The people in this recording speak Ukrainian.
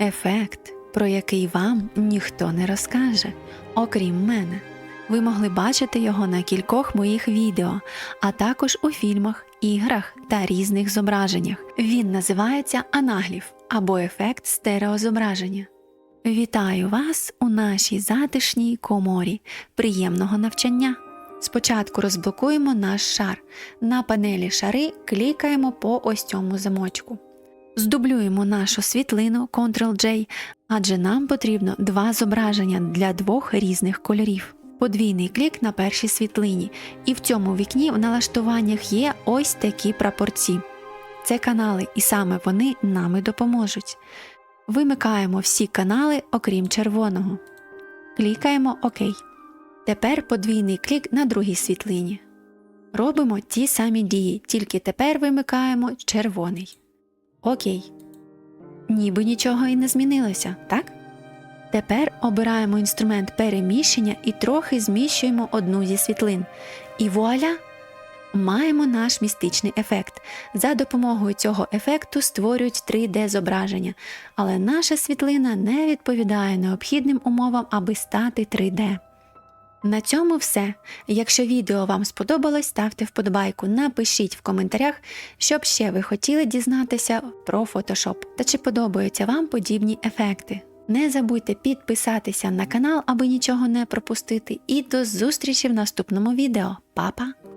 Ефект, про який вам ніхто не розкаже, окрім мене. Ви могли бачити його на кількох моїх відео, а також у фільмах, іграх та різних зображеннях. Він називається анагліф або ефект стереозображення. Вітаю вас у нашій затишній коморі. Приємного навчання! Спочатку розблокуємо наш шар. На панелі шари клікаємо по ось цьому замочку. Здублюємо нашу світлину Ctrl-J, адже нам потрібно два зображення для двох різних кольорів. Подвійний клік на першій світлині, і в цьому вікні в налаштуваннях є ось такі прапорці. Це канали, і саме вони нам і допоможуть. Вимикаємо всі канали, окрім червоного. Клікаємо ОК. Тепер подвійний клік на другій світлині. Робимо ті самі дії, тільки тепер вимикаємо червоний. Окей. Ніби нічого і не змінилося, так? Тепер обираємо інструмент переміщення і трохи зміщуємо одну зі світлин. І вуаля! Маємо наш містичний ефект. За допомогою цього ефекту створюють 3D-зображення, але наша світлина не відповідає необхідним умовам, аби стати 3D. На цьому все. Якщо відео вам сподобалось, ставте вподобайку, напишіть в коментарях, що б ще ви хотіли дізнатися про Photoshop та чи подобаються вам подібні ефекти. Не забудьте підписатися на канал, аби нічого не пропустити, і до зустрічі в наступному відео. Па-па!